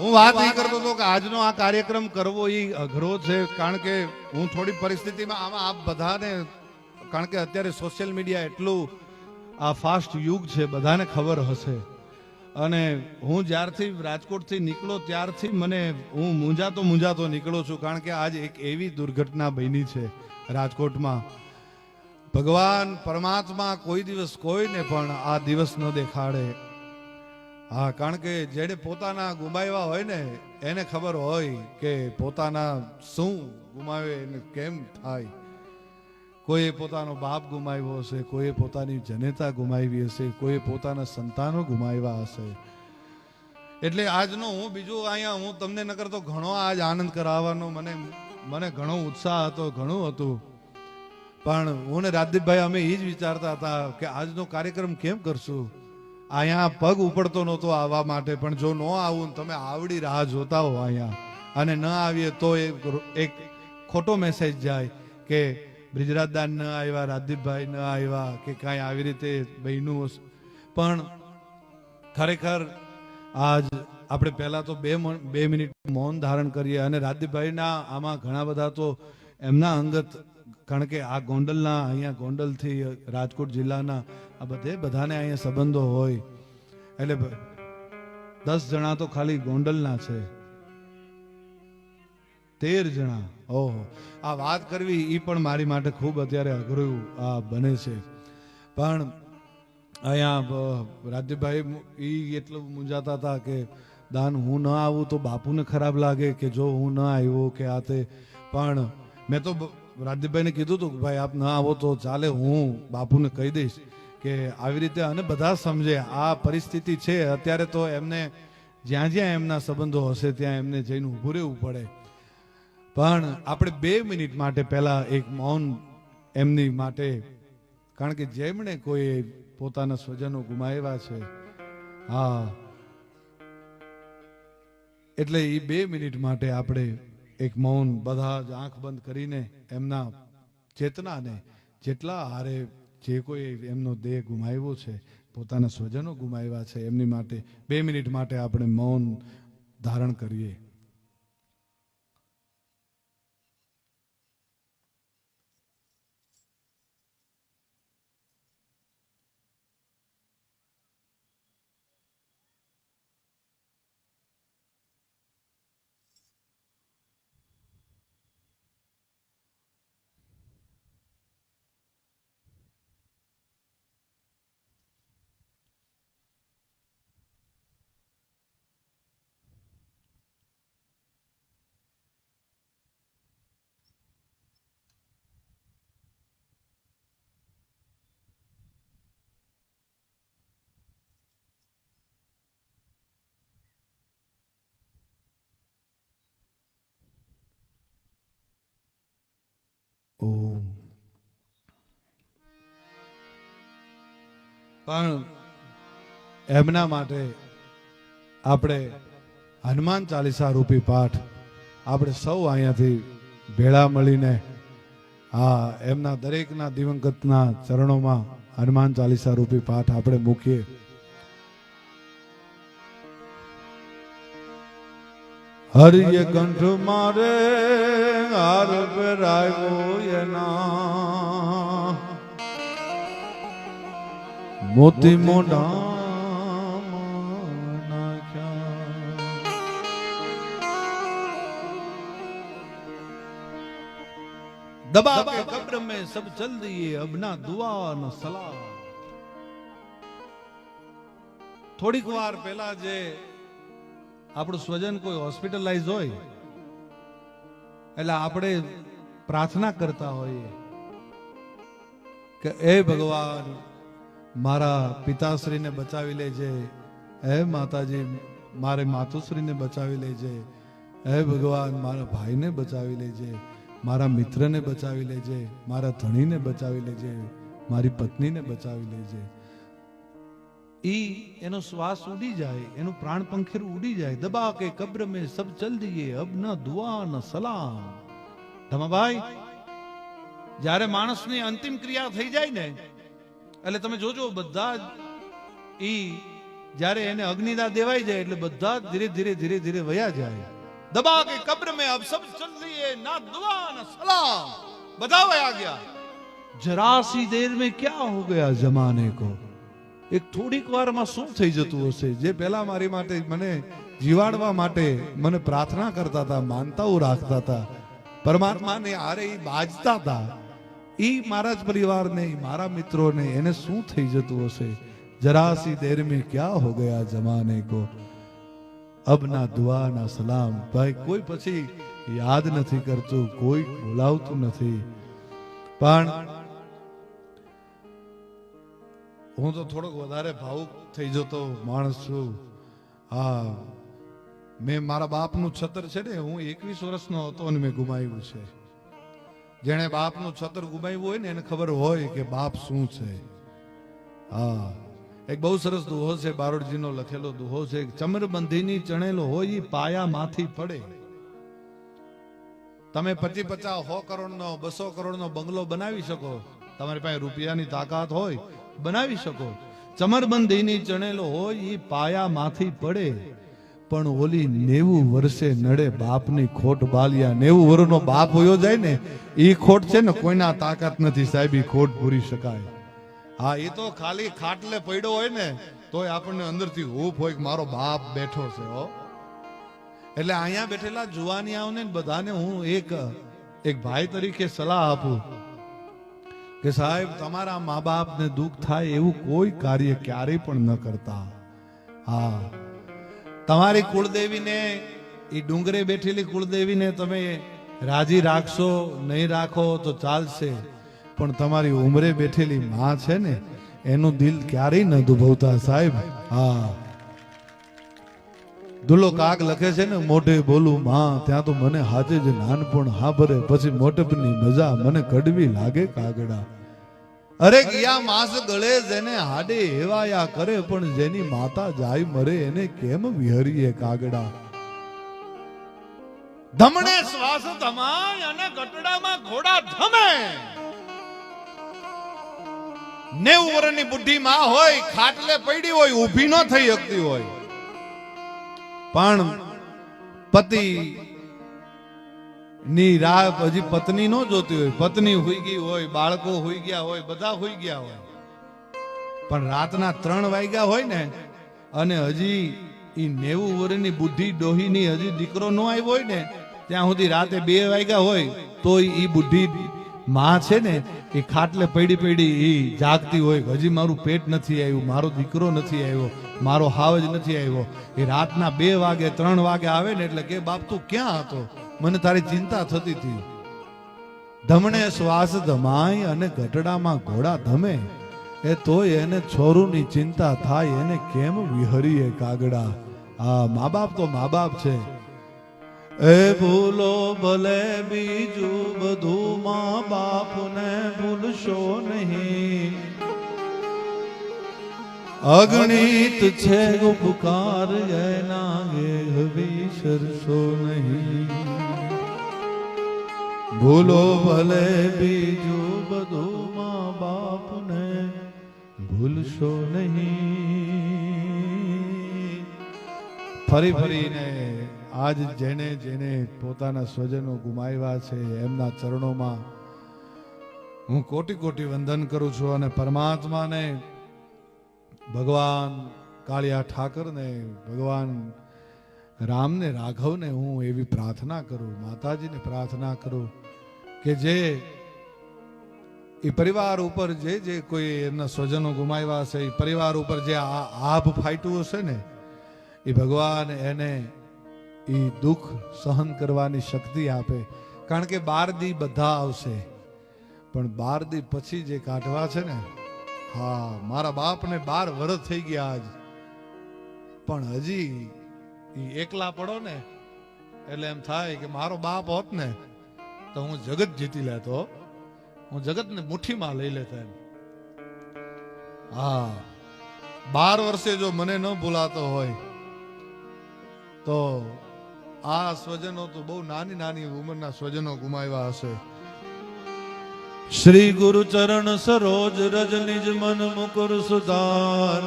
હું વાત એ કરતો હતો કે આજનો આ કાર્યક્રમ કરવો એ અઘરો છે કારણ કે હું થોડી પરિસ્થિતિમાં આમાં આપ બધાને કારણ કે અત્યારે સોશિયલ મીડિયા એટલું આ ફાસ્ટ યુગ છે બધાને ખબર હશે. અને હું જ્યારથી રાજકોટથી નીકળો ત્યારથી મને હું મૂંઝાતો મૂંઝાતો નીકળું છું કારણ કે આજ એક એવી દુર્ઘટના બની છે રાજકોટમાં. ભગવાન પરમાત્મા કોઈ દિવસ કોઈને પણ આ દિવસ ન દેખાડે. હા, કારણ કે જેને પોતાના ગુમાવ્યા હોય ને, એને ખબર હોય કે પોતાના શું ગુમાવે એને કેમ થાય. કોઈએ પોતાનો બાપ ગુમાવ્યો હશે, કોઈએ પોતાની જનેતા ગુમાવી હશે, કોઈએ પોતાના સંતાનો ગુમાવ્યા હશે. એટલે આજનો હું બીજું અહીંયા હું તમને નકર તો ઘણો આજ આનંદ કરાવવાનો, મને મને ઘણો ઉત્સાહ હતો, ઘણું હતું. પણ હું ને રાજદીપભાઈ અમે એ જ વિચારતા હતા કે આજનો કાર્યક્રમ કેમ કરશું? અહીંયા પગ ઉપડતો નહોતો આવવા માટે, પણ જો ન આવું તમે આવડી રાહ જોતા હો અહીંયા. અને ન આવીએ તો એક ખોટો મેસેજ જાય કે બ્રિજરાજદાન ન આવ્યા, રાજદીપભાઈ ન આવ્યા, કે કાંઈ આવી રીતે બહેનું પણ ખરેખર આજ આપણે પહેલાં તો બે બે મિનિટ મૌન ધારણ કરીએ અને રાજદીપભાઈના આમાં ઘણા બધા તો એમના અંગત કારણ કે આ ગોંડલના અહીંયા ગોંડલથી રાજકોટ જિલ્લાના આ બધે બધાને અહીંયા સંબંધો હોય. એટલે દસ જણા તો ખાલી ગોંડલના છે. તેર જણા. ઓહો. આ વાત કરવી એ પણ મારી માટે ખૂબ અત્યારે અઘરું આ બને છે. પણ અહીંયા રાજ્યભાઈ એ એટલું મૂંઝાતા હતા કે દાન હું ન આવું તો બાપુને ખરાબ લાગે કે જો હું ન આવ્યો કે આ તે. પણ મેં તો રાજદીપભાઈને કીધું હતું કે ભાઈ, આપ ના આવો તો ચાલે, હું બાપુને કહી દઈશ કે આવી રીતે અને બધા સમજે, આ પરિસ્થિતિ છે, અત્યારે તો એમને જ્યાં જ્યાં એમના સંબંધો હશે, ત્યાં એમને જઈને ઊભું રહેવું પડે. પણ આપણે બે મિનિટ માટે પહેલા એક મૌન એમની માટે, કારણ કે જેમણે કોઈ પોતાના સ્વજનો ગુમાવ્યા છે, હા. એટલે એ બે મિનિટ માટે આપણે એક મૌન બધા જ આંખ બંધ કરીને એમના ચેતનાને જેટલા હારે જે કોઈ એમનો દેહ ગુમાવ્યો છે, પોતાના સ્વજનો ગુમાવ્યા છે, એમની માટે બે મિનિટ માટે આપણે મૌન ધારણ કરીએ. ઓમ. પણ એમના માટે આપણે હનુમાન ચાલીસા રૂપી પાઠ આપણે સૌ અહીંયાથી ભેળા મળીને આ એમના દરેકના દિવંગતના ચરણોમાં હનુમાન ચાલીસા રૂપી પાઠ આપણે મૂકીએ. હરિય કંઠ મારે હાર પહેરાયો એના મોતી મોઢા दबा के कब्र में सब चल दिए अब ना दुआ न સલામ થોડીક વાર પહેલા જે આપણું સ્વજન કોઈ હોસ્પિટલાઇઝ હોય એટલે આપણે પ્રાર્થના કરતા હોઈએ કે એ ભગવાન, મારા પિતાશ્રીને બચાવી લેજે. હે માતાજી, મારે માતુશ્રીને બચાવી લેજે. હે ભગવાન, મારા ભાઈને બચાવી લેજે. મારા મિત્રને બચાવી લેજે. મારા ધણીને બચાવી લેજે. મારી પત્નીને બચાવી લેજે. ઈ એનો શ્વાસ ઉડી જાય, એનું પ્રાણ પંખેરું ઉડી જાય દબા કે કબ્ર મેં સબ ચલ દિયે અબ ન દુઆ, ન સલામ. ધમાભાઈ જ્યારે માણસની અંતિમ ક્રિયા થઈ જાય ને, એટલે તમે જોજો બધા જ ઈ જ્યારે એને અગ્નિદા દેવાઈ જાય, એટલે બધા ધીરે ધીરે ધીરે ધીરે વયા જાય. દબા કે કબ્ર મેં અબ સબ ચલ દિયે ના દુઆ, ન સલામ. બધા વયા ગયા. જરા સી દેર મેં ક્યા હો ગયા જમાને કો? એક થોડીક વારમાં શું થઈ જતું હશે? જે પેલા મારી માટે મને જીવાડવા માટે મને પ્રાર્થના કરતા હતા, માનતાઓ રાખતા હતા. પરમાત્માને આરે એ બાજતા હતા. એ મારા જ પરિવારને મારા મિત્રોને, એને શું થઈ જતું હશે? જરાસી દેર મેં ક્યાં હો ગયા જમાને કો? અબના દુઆના સલામ. ભાઈ, કોઈ પછી યાદ નથી કરતું, કોઈ બોલાવતું નથી. પણ હું તો થોડોક વધારે ભાવુક થઈ જતો માણસ છું. હા, મેં મારા બાપનું છતર છે ને, હું એકવીસ વર્ષનો હતો અને મેં ગુમાવ્યું છે. જેણે બાપનું છતર ગુમાવ્યું હોય ને, એને ખબર હોય કે બાપ શું છે. હા, એક બહુ સરસ દુહો છે, બારોડજીનો લખેલો દુહો છે. ચમરબંધીની ચણેલો હોય એ પાયામાંથી પડે. તમે પચી પચાસ સો કરોડનો, બસો કરોડનો બંગલો બનાવી શકો. તમારી પાસે રૂપિયાની તાકાત હોય બનાવી શકો. ચમરબંધીની ચણેલો હોય એ પાયામાંથી પડે. પણ ઓલી નેવું વર્ષે નડે બાપની ખોટ બાલિયા. નેવું વર્ષનો બાપ હોયો જાય ને એ ખોટ છે ને કોઈના તાકાત નથી સાહેબ એ ખોટ પૂરી શકાય. હા એ તો ખાલી ખાટલે પડ્યો હોય ને, તોય આપણને અંદરથી હૂફ હોય કે મારો બાપ બેઠો છે, હો. એટલે અહીંયા બેઠેલા જુવાનિયાઓને આવને બધાને હું એક એક ભાઈ તરીકે સલાહ આપું. કે સાહેબ, તમારા મા બાપને દુઃખ થાય એવું કોઈ કાર્ય ક્યારેય પણ ન કરતા. હા. તમારી કુળદેવીને એ ડુંગરે બેઠેલી કુળદેવીને તમે રાજી રાખશો, નહીં રાખો તો ચાલશે. પણ તમારી ઉંમરે બેઠેલી માં છે ને, એનું દિલ ક્યારેય ન દુભવતા સાહેબ. હા. દુલો કાગ લખે છે ને, મોઢે બોલું, માં, ત્યાં તો મને હાજે જ નાનપણ હા ભરે, પછી મોટપની મજા મને કડવી લાગે કાગડા. અરે ગયા માસ ગળે જેને હાડે હેવાયા કરે, પણ જેની માતા જાય મરે, એને કેમ વિહરીએ કાગડા? ધમણે શ્વાસ ધમાય અને ગટડામાં ઘોડા ધમે. નેવું વર્ષની માં હોય, ખાટલે પડી હોય, ઊભી ન થઈ શકતી હોય. પણ પતિ ની રાહ હજી પત્ની નો જોતી હોય. પત્ની હોઈ ગઈ હોય, બાળકો હોઈ ગયા હોય, બધા હોઈ ગયા હોય. પણ રાતના ત્રણ વાગ્યા હોય ને, અને હજી એ નેવું વર્ષની બુદ્ધિ ડોહીની હજી દીકરો નો આવ્યો હોય ને, ત્યાં સુધી રાતે બે વાગ્યા હોય, તો એ બુદ્ધિ માં છે ને, એ ખાટલે પડી પડી એ જાગતી હોય. હજી મારું પેટ નથી આવ્યું, મારો દીકરો નથી આવ્યો. મારો હાવ જ નથી આવ્યો. એ રાતના બે વાગે, ત્રણ વાગે આવે ને એટલે કે, બાપ, તું ક્યાં હતો? મને તારી ચિંતા થતી હતી. ધમણે શ્વાસ ધમાય અને ગટડામાં ઘોડા ધમે. એ તોય એને છોરુની ચિંતા થાય, એને કેમ વિહરીએ કાગડા? આ મા બાપ તો મા બાપ છે. એ ભૂલો ભલે બીજું બધું મા બાપને ભૂલશો નહીં. અગણિત છે ઉપકાર, એના ગે સરસો નહીં. ભૂલો ભલે બીજું બધું મા બાપને ભૂલશો નહીં. ફરી ફરીને આજ જેને જેને પોતાના સ્વજનો ગુમાવ્યા છે, એમના ચરણોમાં હું કોટી કોટી વંદન કરું છું અને પરમાત્માને ભગવાન કાળિયા ઠાકરને, ભગવાન રામને, રાઘવને હું એવી પ્રાર્થના કરું, માતાજીને પ્રાર્થના કરું કે જે એ પરિવાર ઉપર જે જે કોઈ એમના સ્વજનો ગુમાવ્યા છે એ પરિવાર ઉપર જે આ આભ ફાટ્યું હશે ને, એ ભગવાન એને એ દુઃખ સહન કરવાની શક્તિ આપે. કારણ કે બાર દી બધા આવશે, પણ બાર દી પછી જે કાઢવા છે ને હા, મારા બાપને બાર વર્ષ થઈ ગયા આજ. પણ હજી એ એકલા પડો ને, એટલે એમ થાય કે મારો બાપ હોત ને, તો હું જગત જીતી લેતો હું. જગતને મુઠ્ઠીમાં લઈ લેતા એમ. હા, બાર વર્ષે જો મને ન ભૂલાતો હોય, તો આ સ્વજનો તો બહુ નાની નાની ઉંમરના સ્વજનો ગુમાવ્યા હશે. શ્રી ગુરુ ચરણ સરોજ રજ નિજ મન મુકુર સુધાર.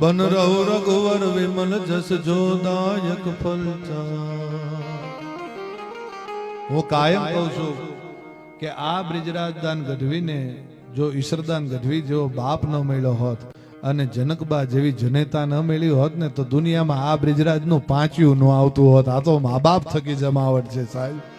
બન રહો રઘુવર વિમલ જસ જોદાયક ફલ હું કાયમ કહું છું કે આ બ્રિજરાજદાન ગઢવીને જો ઈશ્વરદાન ગઢવી જેવો બાપ ન મળ્યો હોત અને જનકબા જેવી જનેતા ન મળી હોત ને તો દુનિયામાં આ બ્રિજરાજનું પાંચ્યું ન આવતું હોત. આ તો મા બાપ થકી જમાવટ છે સાહેબ.